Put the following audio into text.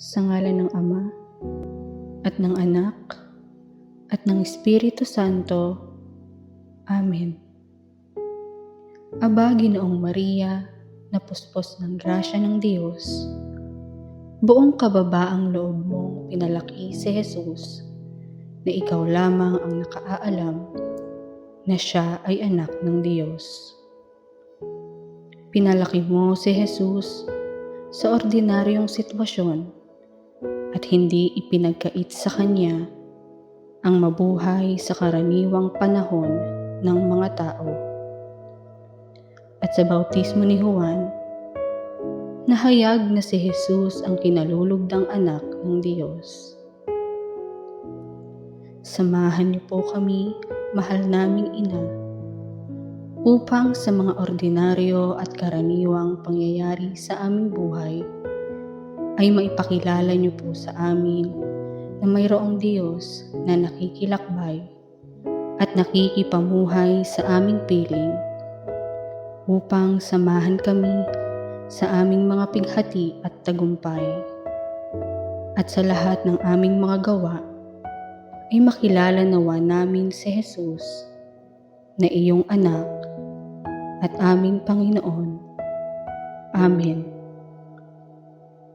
Sa ngalan ng Ama, at ng Anak, at ng Espiritu Santo. Amen. Aba, Ginoong Maria, na puspos ng grasya ng Diyos, buong kababaang loob mong pinalaki si Jesus, na ikaw lamang ang nakaaalam na siya ay anak ng Diyos. Pinalaki mo si Jesus sa ordinaryong sitwasyon at hindi ipinagkait sa Kanya ang mabuhay sa karaniwang panahon ng mga tao. At sa bautismo ni Juan, nahayag na si Jesus ang kinalulugdang anak ng Diyos. Samahan niyo po kami, mahal naming ina, upang sa mga ordinaryo at karaniwang pangyayari sa aming buhay ay maipakilala niyo po sa amin na mayroong Diyos na nakikilakbay at nakikipamuhay sa aming piling upang samahan kami sa aming mga pighati at tagumpay. At sa lahat ng aming mga gawa ay makilala nawa namin si Jesus na iyong anak at aming Panginoon. Amen.